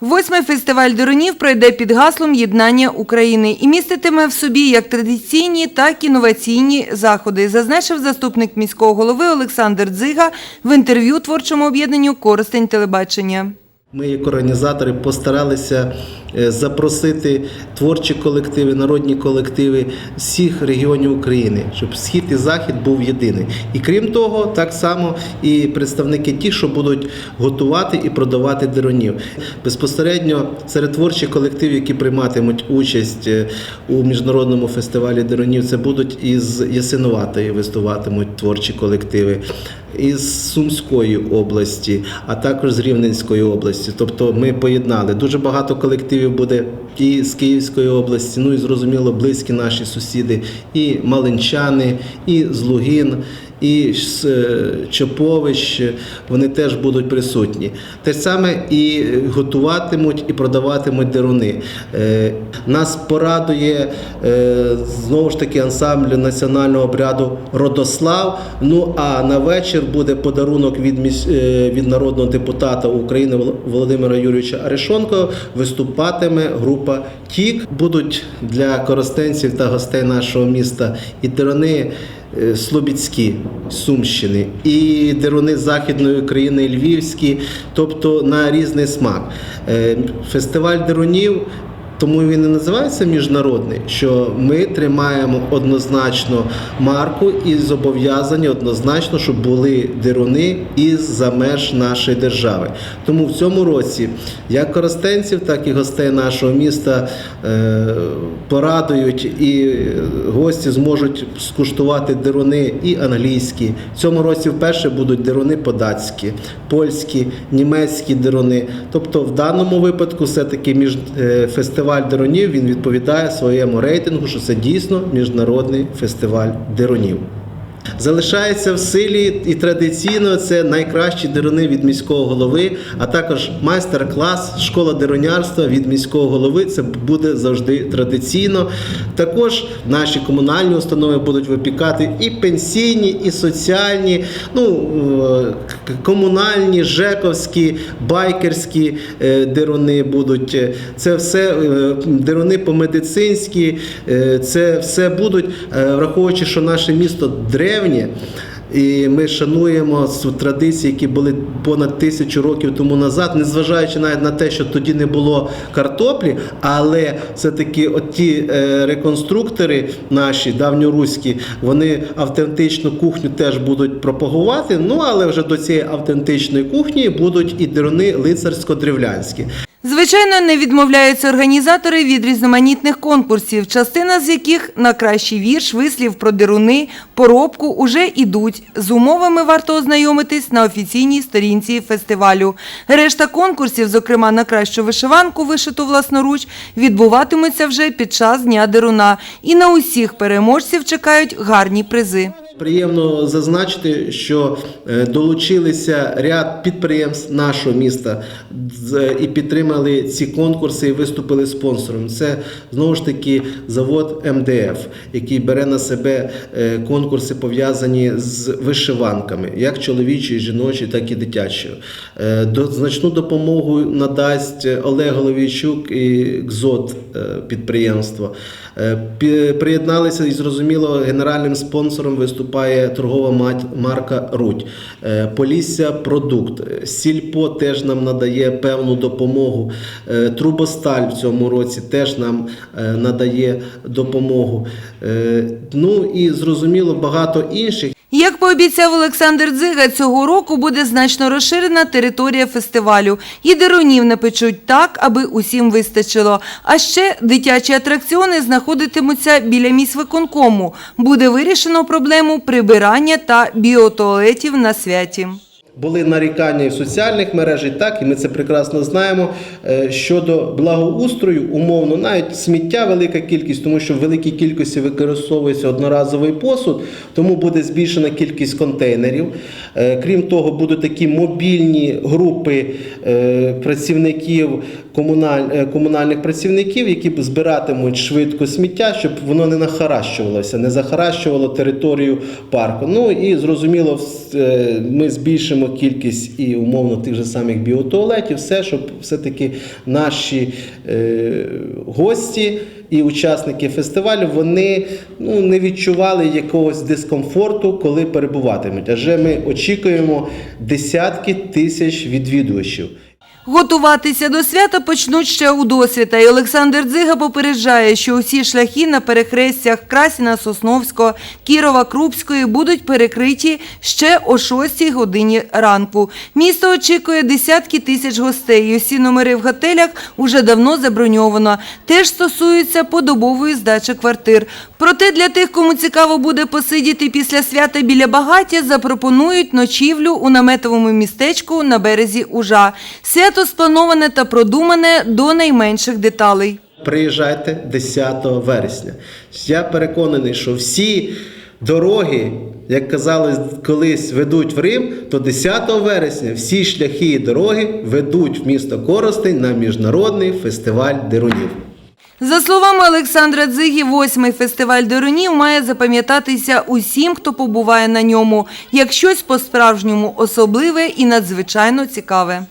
Восьмий фестиваль Доронів пройде під гаслом «Єднання України» і міститиме в собі як традиційні, так і інноваційні заходи, зазначив заступник міського голови Олександр Дзига в інтерв'ю творчому об'єднанню Користень телебачення». Ми, як організатори, постаралися запросити творчі колективи, народні колективи всіх регіонів України, щоб схід і захід був єдиний. І крім того, так само і представники ті, що будуть готувати і продавати деронів. Безпосередньо серед творчих колективів, які прийматимуть участь е, у міжнародному фестивалі деронів, це будуть із Ясинуватої виступатимуть творчі колективи із Сумської області, а також з Рівненської області. Тобто ми поєднали. Дуже багато колективів буде і з Київської області, ну і зрозуміло, близькі наші сусіди, і Малинчани, і з Лугін. І з е, вони теж будуть присутні. Те ж саме і готуватимуть і продаватимуть деруни. Е, Нас порадує е, знову ж таки ансамбль національного обряду Родослав. Ну а на вечір буде подарунок від, е, від народного депутата України Володимира Юрійовича Арешонко. Виступатиме група Тік. Будуть для коростенців та гостей нашого міста і деруни. Е, Слобідські Сумщини і деруни Західної України Львівські, тобто на різний смак. Е, Фестиваль дерунів. Тому він і називається міжнародний, що ми тримаємо однозначно марку і зобов'язані однозначно, щоб були деруни із за меж нашої держави. Тому в цьому році як коростенців, так і гостей нашого міста е, порадують, і гості зможуть скуштувати деруни і англійські. В цьому році вперше будуть деруни податські, польські, німецькі деруни. Тобто, в даному випадку, все-таки між е, фестиваль деронів він відповідає своєму рейтингу, що це дійсно міжнародний фестиваль деронів. Залишається в силі і традиційно це найкращі деруни від міського голови, а також майстер-клас школа деронярства від міського голови. Це буде завжди традиційно. Також наші комунальні установи будуть випікати і пенсійні, і соціальні, ну е, комунальні, жековські, байкерські е, деруни будуть. Це все е, деруни по-медицинськи, е, це все будуть, враховуючи, що наше місто древнє. І ми шануємо традиції, які були понад тисячу років тому назад, незважаючи навіть на те, що тоді не було картоплі, але все-таки ті е, реконструктори наші давньоруські, вони автентичну кухню теж будуть пропагувати. Ну але вже до цієї автентичної кухні будуть і деруни лицарсько-древлянські. Звичайно, не відмовляються організатори від різноманітних конкурсів, частина з яких на кращий вірш, вислів про деруни, поробку уже ідуть. З умовами варто ознайомитись на офіційній сторінці фестивалю. Решта конкурсів, зокрема на кращу вишиванку, вишиту власноруч, відбуватимуться вже під час Дня деруна. І на усіх переможців чекають гарні призи. Приємно зазначити, що е, долучилися ряд підприємств нашого міста і підтримали ці конкурси і виступили спонсором. Це знову ж таки завод МДФ, який бере на себе е, конкурси пов'язані з вишиванками, як чоловічі, жіночі, так і дитячі. Е, Значну допомогу надасть Олег Головійчук і КЗОТ е, підприємство. Е, Приєдналися і зрозуміло, генеральним спонсором виступає торгова марка Рудь. Е, Полісся продукт. Сільпо теж нам надає певну допомогу. Е, Трубосталь в цьому році теж нам е, надає допомогу. Ну і зрозуміло багато інших. Як пообіцяв Олександр Дзига, цього року буде значно розширена територія фестивалю. І дерунів напечуть так, аби усім вистачило. А ще дитячі атракціони знаходитимуться біля міськвиконкому. Буде вирішено проблему прибирання та біотуалетів на святі. Були нарікання і в соціальних мережах, так, і ми це прекрасно знаємо. е, Щодо благоустрою, умовно, навіть сміття велика кількість, тому що в великій кількості використовується одноразовий посуд, тому буде збільшена кількість контейнерів. Е, Крім того, будуть такі мобільні групи е, працівників, комуналь- комунальних працівників, які збиратимуть швидко сміття, щоб воно не нахаращувалося, не захаращувало територію парку. Ну і зрозуміло, ми збільшимо збільшимо кількість і умовно тих же самих біотуалетів, все, щоб все-таки наші е, гості і учасники фестивалю вони ну, не відчували якогось дискомфорту, коли перебуватимуть. Адже ми очікуємо десятки тисяч відвідувачів. Готуватися до свята почнуть ще у досвіта. І Олександр Дзига попереджає, що усі шляхи на перехрестях Красіна Сосновського, Кірова Крупської будуть перекриті ще о 6 годині ранку. Місто очікує десятки тисяч гостей. І усі номери в готелях уже давно заброньовано. Теж стосується подобової здачі квартир. Проте для тих, кому цікаво буде посидіти після свята біля багаття, запропонують ночівлю у наметовому містечку на березі Ужа. Свято сплановане та продумане до найменших деталей. Приїжджайте 10 вересня. Я переконаний, що всі дороги, як казали колись, ведуть в Рим, то 10 вересня всі шляхи і дороги ведуть в місто Коростень на міжнародний фестиваль дерунів. За словами Олександра Дзиги, восьмий фестиваль Дерунів має запам'ятатися усім, хто побуває на ньому, як щось по-справжньому особливе і надзвичайно цікаве.